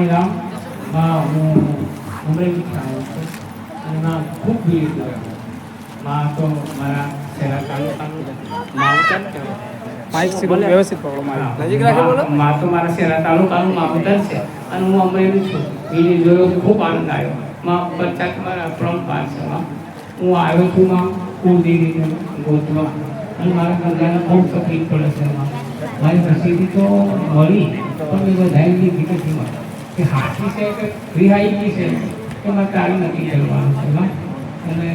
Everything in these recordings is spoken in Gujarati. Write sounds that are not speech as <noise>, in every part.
મારી માં હું અમરેલીથી આવ્યો છું. અને માં ખૂબ ભીડ ગયો માં તો મારા શહેરા તાલુકાનું વ્યવસ્થિત. માં- તો મારા શહેરા તાલુકાનું માવતર છે. અને હું અમરેલી છું. બીજી જોયો તો ખૂબ આનંદ આવ્યો. માં બચ્ચા તમારા પરંપરા છે માં. હું આવ્યો છું માં ગોતવા. અને મારા ગંગાને બહુ તકલીફ પડે છે મારી પ્રસિદ્ધિ તો મળી પણ નથી માં. કે હાથી છે કે રિહાઈ છે કે મારે તારું નક્કી કરવાનું છે અને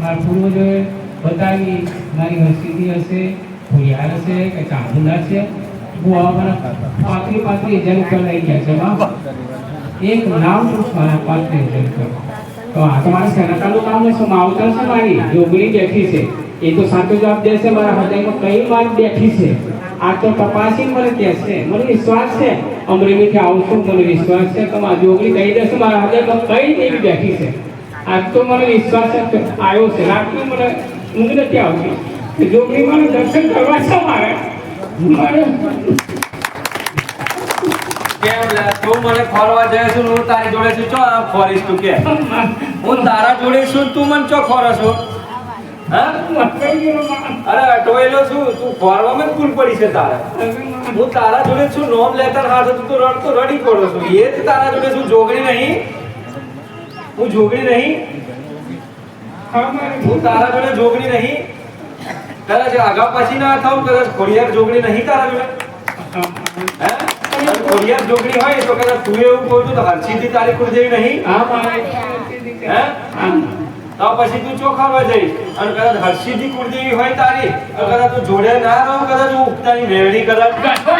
મારા પૂર્વજોએ બતાવી, મારી રસીદી હશે, ભૂયાર હશે કે ચાંદુલા છે આવા મારા પાંત્રી પાંત્રી હજાર રૂપિયા લઈ ગયા છે માં એક નામ મારા પાંત્રી હજાર રૂપિયા તો આ તમારા સેનાતાનું કામ છે માવતર છે મારી? જોગણી બેઠી છે. એ તો સાચો જવાબ દેશે, મારા હૃદયમાં કઈ વાત બેઠી છે? આ તો તપાસી મને કે છે. મને વિશ્વાસ છે. અમરેલીથી આવું છું મને વિશ્વાસ છે. તો મારા જોગણી કહી દેશે મારા હૃદયમાં કઈ એવી બેઠી છે. આજ તો મને વિશ્વાસ છે આવ્યો છે. રાતનું મને ઊંઘ નથી આવતી. કે જોગણી મને દર્શન કરવા છે મારે. તું મને ફરવા જાય છું હું તારી જોડે છું. ચો આ ફરીશ તું કે? <laughs> હું તારા જોડે છું તું મને ચો ફરો છો? અરે અટવાયેલો છું તું ફરવામાં જ ભૂલ પડી છે તારે. હું તારા જોડે છું નોમ લેતા હાથ તું તો રડતો રડી પડો છું. એ જ તારા જોડે છું જોગણી નહીં. હું જોગણી નહીં. હું તારા જોડે જોગણી નહીં. કદાચ આગા પાછી ના થાવ કદાચ ખોડિયાર જોગણી નહીં તારા જોડે. હે? ખોડિયાર જોગણી હોય તો કદાચ તું એવું કહું છું તો હરસીથી તારી કુળદેવી નહીં. હા હે? તો પછી તું ચોખાવા જઈશ. અને કદાચ હર્ષિદી કુળદેવી હોય તારી, તો કદાચ તું જોડે ના રહો, કદાચ હું ઉગતાની વેરડી કદાચ મારો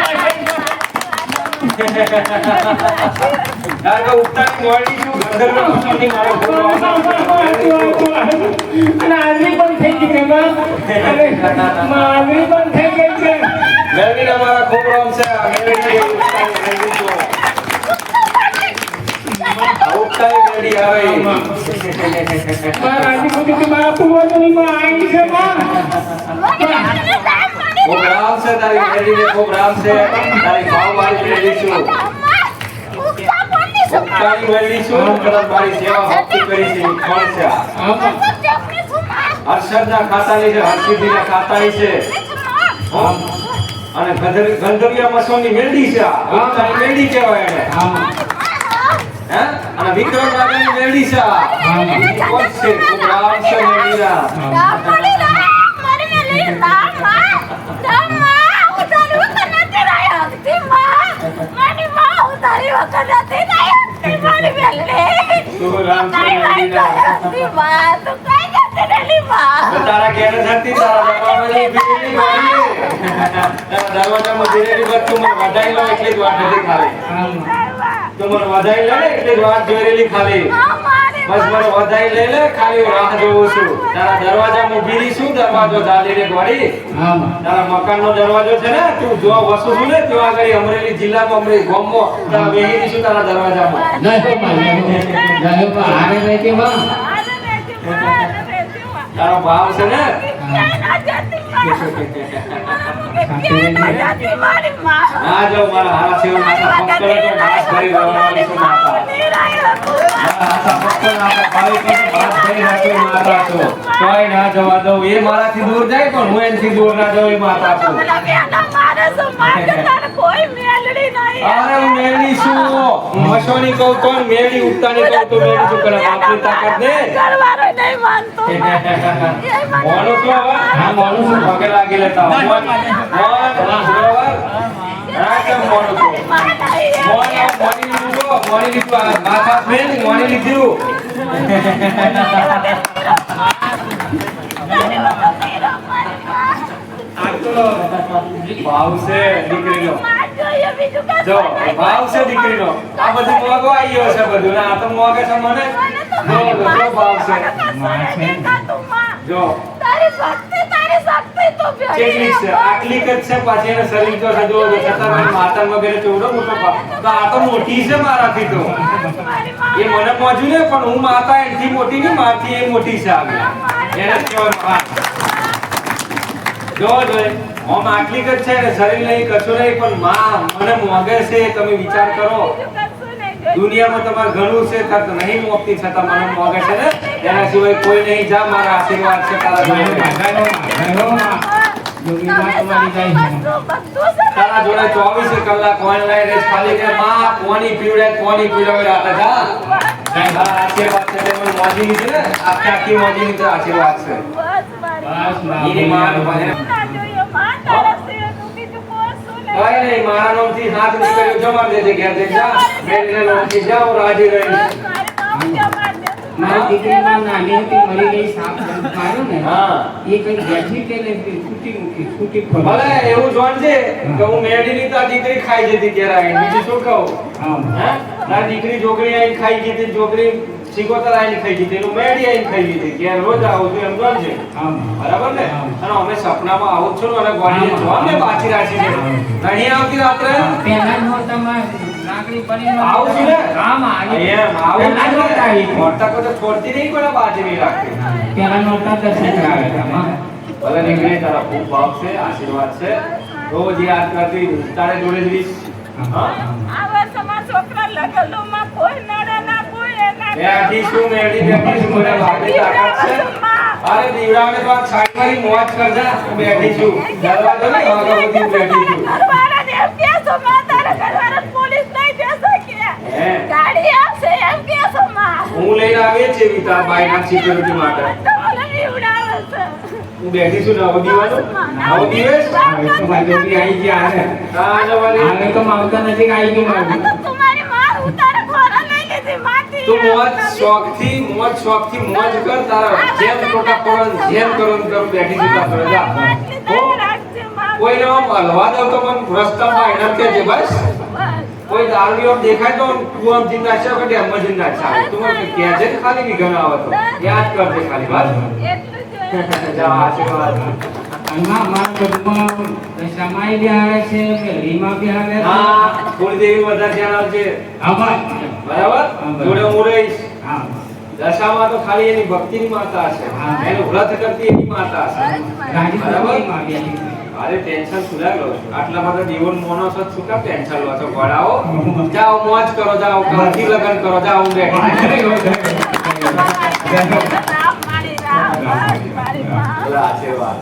અને આજની પણ થઈ ગઈ છે વેરડીના મારા ખૂબ રોમ છે આ વેરડી એ ઉગતાની વેરડી છું. આ ઉગતાની વેરડી આવે મારા પૂર્વજોની માં આવી છે માં છે તારી રામ છે તારી ભાવ મારી વેરડી છું ઉગતાની વેરડી છું કદાચ મારી સેવા ભક્તિ કરી છે એ છે આ. હા માં. ખાતાની છે હર્ષિદીના ખાતાની છે? અને ગંધર- ગંધર્વિયા મસોની મેલડી છે આ તારી મેલડી કહેવાય એને હા? માં. અને વિક્રમ રાજાની મેલડી છે. આ બીજી કોણ છે? ખૂબ રામ છે મેલડીના તું રામ છે મેલડીના તો તારા ઘેર ધરતી તારા દરવાજામાં ભીરેલી મારી તારા દરવાજામાં ભીરેલી બસ તું મને વધાઈ લો એટલી જ વાત નથી ખાલી. માં. તું મને વધાઈ લે એટલે વાત જોયેલી ખાલી. બસ મને વધાઈ લે લે ખાલી રાહ જોઉં છું. તારા દરવાજામાં ઊભી રહી શું દરવાજો વાળી હા માં. તારા મકાનનો દરવાજો છે ને તું જો વસુ છું ને ત્યાં આગળ અમરેલી જિલ્લામાં અમરેલી ગામમાં ત્યાં વેહી રહી છું તારા દરવાજામાં. જય હો માં, જય હો. જય હો માં. હારે તારો ભાવ છે ને? <laughs> ના જો મારા હારા સેવન માતા તોય ના જવા દઉં એ મારાથી દૂર જાય પણ હું એનાથી દૂર ના જાઉં એ માતા છું અરે મેળી હું મશોની કહું તો મેળી ઉગતાની કહું તો મેળી છું કરે? બાપની તાકાત ને? મોનો છો <laughs> હા મોનો છું પગે લાગી લેતા મોન મોન બરોબર હા મોનો છો? મોન મોની લીધું મોની લીધું માથા ફેન મોની લીધું આ ભાવ છે દીકરીનો. જો ભાવ છે દીકરીનો. આ બધું મોગો આવી ગયો છે બધું. ને આ તો મોગે છે મને. જો જો જો ભાવ છે. જો. તારી શક્તિ તારી શક્તિ તો કેટલી છે આટલી જ છે પાછી એને શરીર જો જો વગેરે ચોડો મોટો તો આ તો મોટી છે મારાથી તો. એ મને પહોંચ્યું ને પણ હું માતા એનથી મોટી ને માથી એ મોટી છે આવી એને હા. જો જોઈએ આમ આટલી જ છે ને શરીર નહીં કશું નહીં પણ માં મને મોગે છે તમે વિચાર કરો. દુનિયામાં તમારે ઘણું છે તાર નહીં મોકતી છતાં મને મોગે છે ને? એના સિવાય કોઈ નહીં જા મારા આશીર્વાદ છે તારા તારા જોડે ચોવીસે કલાક ઓનલાઈન રેસ ખાલી કે માં કોની પીવડે કોની પીવડે રાતે જા. તારા આશીર્વાદ છે મને મોજી ને? આખી આખી મોજી આશીર્વાદ છે. એની જોવાનું પાસે કઈ નહીં. મારા નામથી હાથ નીકળ્યો જમા દેજે ઘેર જઈ જા બેનને નામથી જાઓ રાજી રહીશ મારી દીકરીના નાની હતી મરી ગઈ સાપ માર્યો ને એ કઈ બેઠી કે ને છૂટી મૂકી છૂટી ખોલી. ભલે એવું જોણજે કે હું મેડીની તાર દીકરી ખાઈ જતી ત્યારે બીજું શું કહું? આમ. હે? તાર દીકરી છોકરી આઈ ખાઈ જતી છોકરી સિકોતર આઈ ખાઈ જતી એનું મેડી આઈ ખાઈ જતી ઘેર રોજ આવું છું એમ જોણજે છે. બરાબર ને? અને અમે સપનામાં આવું છું અને ગોળી જોવા ને બાકી રાખી છે. નહીં આવતી રાત્રે? પહેલા નહોતામાં લાકડી પડી આવું છું ને? આમ આવી. એમ આવું પહેલા છું આવી. મોટા કોઈ છોડતી નહીં પણ બાજી રાખતી. પહેલા નહોતા દર્શન કરાવે તમારે. ભલે નીકળી તારા ખૂબ ભાવ છે આશીર્વાદ છે. રોજ યાદ કરતી તારે જોડે જ બેઠી છું મેડી બેઠી છું મને ભાગની તાકાત છે? અરે દીવડાને તો આ મારી મોજ કરજા. બેઠી છું. દરવાજો ને અગરબત્તી બેઠી છું. હે? ગાડી આવશે એમ કેસો માં. હું લઈને આવી છે વિતા બાયના સિક્યુરિટી માટે. છે. હું બેઠી છું નવ દિવસ નવ દિવસ તો મારી આવી ગયા હારે. ના તો માવતા નથી આવી ગયું મારી. તો તમારી માં ઉતારે ખોરા લઈ લીધી માટી તું મોજ શોખથી મોજ શોખથી મોજ કર તારા જેમ ટોટા પડન જેમ કરો કર બેઠી જતા પ્રજા કોઈ નો હલવા દઉં તો મને રસ્તામાં એના કે જે બસ. કોઈ દારૂ દેખાય તો તું આમ જીંદા છે કે એમ જ છે તું મને કે છે ખાલી ની ગણ આવે તો? યાદ કરજે ખાલી વાત જા આશીર્વાદ. આમાં અમારા કુટુંબમાં બિહારે છે પહેલીમાં બી આવે છે. હા કુળદેવી બધા ધ્યાન આવજે આભાર. બરાબર? જોડે હું રહીશ. દશામાં તો ખાલી એની ભક્તિની માતા છે. એનું વ્રત કરતી એની માતા છે. બરાબર? અરે ટેન્શન સુધા લો છો? આટલા બધા જીવન મોનો છો શું કામ ટેન્શન લો છો? ગોળાઓ જાઓ મોજ કરો જાઓ. કાંતિ લગન કરો જાઓ બોલો આશીર્વાદ